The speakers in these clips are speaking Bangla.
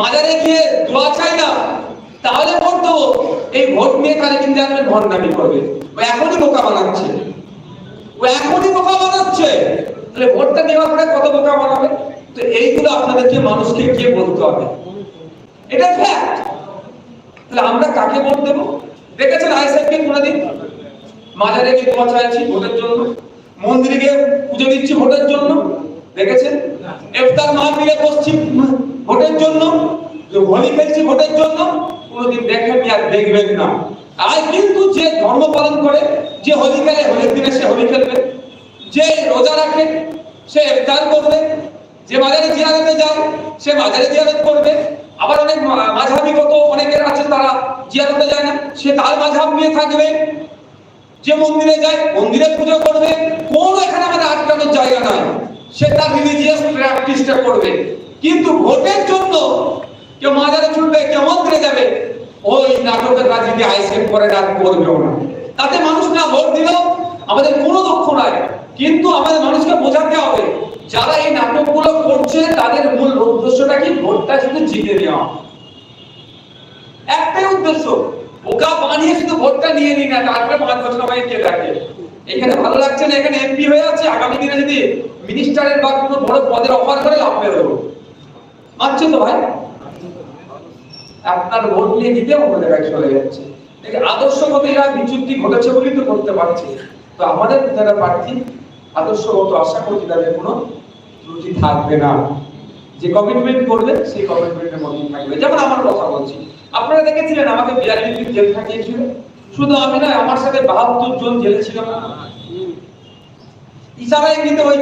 মাজারে গিয়ে দোয়া চাই না, তাহলে দেবো। এই ভোট নিয়ে তাহলে কিন্তু একজন ভণ্ডামি করবে। ও এখনই বোকা বানাচ্ছে। ও এখনই বোকা বানাচ্ছে। তাহলে ভোটটা নেওয়ার পরে কত বোকা বানাবে? তো এইগুলো আপনাদেরকে মানুষকে গিয়ে বলতে হবে। এটা ফ্যাক্ট তাহলে আমরা কাকে ভোট দেবো? দেখেছেন আইসাইকে কোনোদিন? মাজারে গিয়ে দোয়া চাইছি ভোটের জন্য। মন্দিরে গিয়ে পুজো দিচ্ছি ভোটের জন্য। দেখেছেন? ইফতার মাহফিলে বসছি। ভোটের জন্য হোলি খেলছি ভোটের জন্য, কোনোদিন দেখেননি আর দেখবেন না। আর কিন্তু যে ধর্ম পালন করে, যে হোলি খেলে হোলির দিনে সে হোলি খেলবে, যে রোজা রাখে, সে ইফতার করবে, যে বাজারে জিয়ারতে যায়, সে বাজারে জিয়ারত করবে। আবার অনেক মা- মাঝহাবিগত অনেকের আছে তারা জিয়ারতে যায় না, সে তার মাঝহাব নিয়ে থাকবে। যে মন্দিরে যায়, মন্দিরে পুজো করবে। কোন এখানে আমাদের আটকানোর জায়গা নাই। সে তার রিলিজিয়াস প্র্যাকটিসটা করবে। কিন্তু ভোটের জন্য কেউ মাজারে ছুটবে কেউ মন্দিরে যাবে, ওই নাটকের রাজনীতি আইসেফ করে আর করবেও না তাতে মানুষ না ভোট দিলেও আমাদের কোনো দুঃখ নাই। কিন্তু আমাদের মানুষকে বোঝাতে হবে, যারা এই নাটকগুলো করছে, তাদের মূল উদ্দেশ্যটা কি? ভোটটা শুধু জিতে নেওয়া। একটাই উদ্দেশ্য ওকা বানিয়ে শুধু ভোটটা নিয়ে নি না তারপরে পাঁচ বছর আমাকে কে থাকে? এখানে ভালো লাগছে না, এখানে এমপি হয়ে আছে, আগামী দিনে যদি মিনিস্টারের বা কোনো বড় পদের অফার করে লাভ পেয়ে দেবো মানছে তো ভাই, আপনার ভোট নিয়ে দিতে অন্য জায়গায় চলে যাচ্ছে। আদর্শগত এরা বিচ্যুতি ঘটেছে বলেই তো করতে পারছে। তো আমাদের যারা প্রার্থী, আদর্শগত আশা করছি তাদের কোনো ত্রুটি থাকবে না। যে কমিটমেন্ট করবে, সেই কমিটমেন্টের মধ্যে থাকবে। যেমন আমার কথা বলছি। আপনারা দেখেছিলেন, আমাকে বিয়াল্লিশ দিন জেল থাকিয়েছিল শুধু আমি না আমার সাথে বাহাত্তর জন জেলে ছিল। ইশারায় কিন্তু ওই,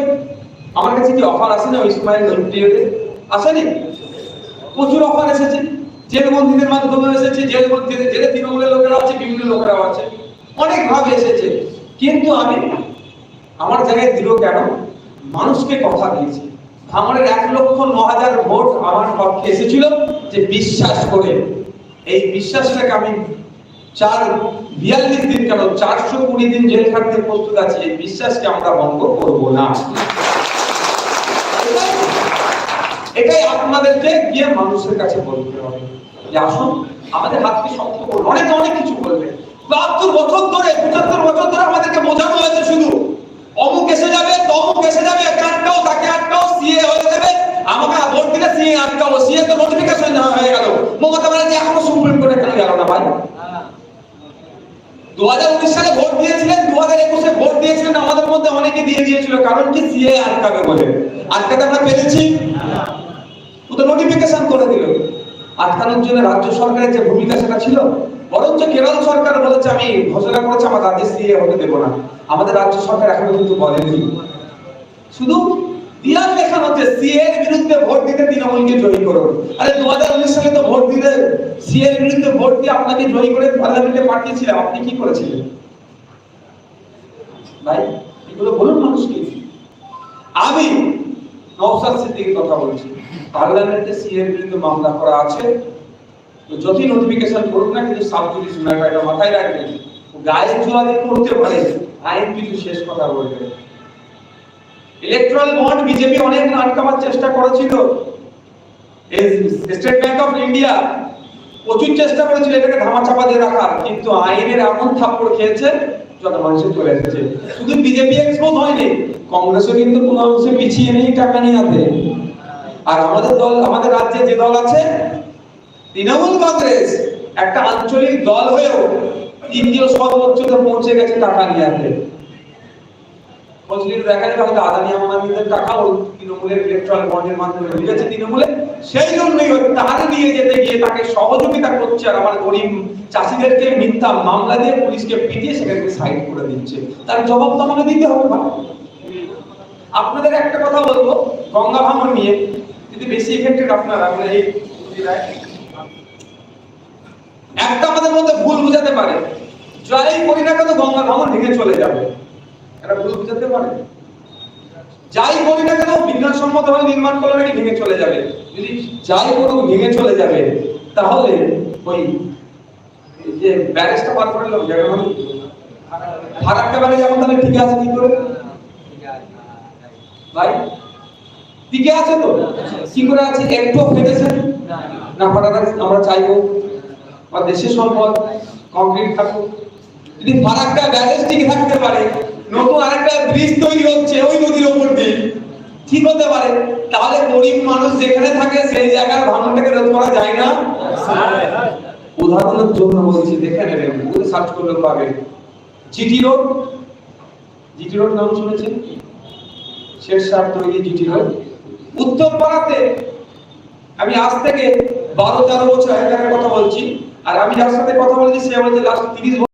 আমার কাছে কি অফার আসে না ওই সময় আসেনি? প্রচুর অফার এসেছে। জেল বন্দীদের মাধ্যমে এসেছে, জেল বন্দীতে জেলে তৃণমূলের লোকেরা আছে, বিভিন্ন লোকেরাও আছে। অনেক ভাবে এসেছে। কিন্তু আমি, আমার জায়গায় দিল কেন? মানুষকে কথা দিয়েছি। ভাঙড়ের এক লক্ষ ন হাজার ভোট আমার পক্ষে এসেছিল যে বিশ্বাস করে। এই বিশ্বাসটাকে আমি চার, বিয়াল্লিশ দিন কেন? চারশো কুড়ি দিন জেল খাটতে প্রস্তুত আছি। এই বিশ্বাসকে আমরা ভঙ্গ করব না। এটাই আপনাদেরকে গিয়ে মানুষের কাছে বলতে হবে। যে আসুন, আমাদের হাতকে শক্ত করুন। অনেকে অনেক কিছু বলবে। বাহাত্তর বছর ধরে, পঁচাত্তর বছর ধরে আমাদেরকে বোঝানো হয়েছে শুধু। অমুক এসে যাবে, তমুক এসে যাবে, আটকাও, তাকে আটকাও, সিএ হয়ে যাবে। আমাকে ভোট দিলে সিএ আটকাবো। সিএ তো নোটিফিকেশন হয়ে গেল। মমতা ব্যানার্জি এখনও সুপ্রিম কোর্টে কেন গেল না ভাই। দু হাজার উনিশ সালে ভোট দিয়েছিলেন দু হাজার একুশে ভোট দিয়েছিলেন। আমাদের মধ্যে অনেকে দিয়ে দিয়েছিল, কারণ কি? সিএ আটকাবে বলে। আটকাতে আমরা পেরেছি ও তো নোটিফিকেশন করে দিল আটকানোর জন্য রাজ্য সরকারের যে ভূমিকা সেটা ছিল, বরঞ্চ কেরল সরকার বলেছে, আমি ঘোষণা করেছি, আমার রাজ্যে সিএ হতে দেবো না। আমাদের রাজ্য সরকার এখনও কিন্তু বলেনি। শুধু দিয়াল লেখা হচ্ছে, সিএ বিরুদ্ধে ভোট দিতে তৃণমূলকে জয়ী করুন। আরে দু হাজার উনিশ সালে তো ভোট দিতে সিএ বিরুদ্ধে ভোট দিয়ে আপনাকে জয়ী করে পার্লামেন্টে পাঠিয়েছিলাম। আপনি কি করেছিলেন? ভাই, এগুলো বলুন মানুষকে। আমি নওসাদ সিদ্দিকীর কথা বলছি। পার্লামেন্টে সিএ এর বিরুদ্ধে মামলা করা আছে। তো যতই নোটিফিকেশন করুন না, কিন্তু সাবজুডিস ম্যাটারটা মাথায় রাখবেন। গায়ে জোয়ারি করতে পারে। আইন কিন্তু শেষ কথা বলবে। ইলেকট্রাল বন্ড বিজেপি অনেক আটকাবার চেষ্টা করেছিল। স্টেট ব্যাংক অফ ইন্ডিয়া প্রচুর চেষ্টা করেছিল এটাকে ধামাচাপা দিয়ে রাখার, কিন্তু আইনের এমন থাপ্পড় খেয়েছে চলে এসেছে। শুধু বিজেপি এক্সপোজ হয়নি, কংগ্রেসও কিন্তু কোনো অংশে পিছিয়ে নেই, টাকা নিয়ে আর আমাদের দল, আমাদের রাজ্যে যে দল আছে, তৃণমূল কংগ্রেস, একটা আঞ্চলিক দল হয়েও তৃতীয় সর্বোচ্চতে পৌঁছে গেছে টাকা নিয়ে দেখা যাবে হয়তো আদানি আমাদের টাকা ও তৃণমূলের ইলেকট্রাল বন্ডের মাধ্যমে ঢুকেছে তৃণমূলে সেই জন্যই তার নিয়ে যেতে গিয়ে তাকে সহযোগিতা করছে আর আমার গরিব চাষিদেরকে মিথ্যা মামলা দিয়ে পুলিশকে পিটিয়ে সেখানে সাইড করে দিচ্ছে। তার জবাব তো আমাকে দিতে হবে ভাই। আপনাদের একটা কথা বলব, গঙ্গা ভাঙন নিয়ে যদি বেশি এফেক্টেড আপনারা, আমরা এই একটা আমাদের মধ্যে ভুল বুঝাতে পারে। যাই করি না কেন গঙ্গা ভাঙন ভেঙে চলে যাবে? এটা ভুল বুঝাতে পারে। যাই করি না কেন বিজ্ঞানসম্মত ভাবে নির্মাণ করলে ভেঙে চলে যাবে। যদি যাই করুক ভেঙে চলে যাবে, তাহলে ওই যে ব্যারেজটা পার করে লোক জায়গা মানে ফারাক্কা ব্যারেজ যেমন তাহলে ঠিক আছে, কি করে? ভাই টিকে আছে তো? কি করে আছে? একটু ফেটেছে না ফাটাটা আমরা চাইব, বা দেশের সম্পদ কংক্রিট থাকুক। যদি ফারাক্কা ব্যারেজ টিকে থাকতে পারে, নতুন আরেকটা ব্রিজ তৈরি হচ্ছে ওই নদীর ওপর দিয়ে, ঠিক হতে পারে। তাহলে গরিব মানুষ যেখানে থাকে, সেই জায়গার ভাঙনটাকে রোধ করা যায় না? উদাহরণের জন্য বলছি, দেখে নেবেন গুগলে সার্চ করলে পাবে। জিটি রোড জিটি রোড নাম শুনেছেন? শেষ সার তৈরি জিটি রোড উত্তর পাড়াতে আমি আজ থেকে বারো তেরো বছর আগে কথা বলছি, আর আমি যার সাথে কথা বলেছি, সে বলছে লাস্ট তিরিশ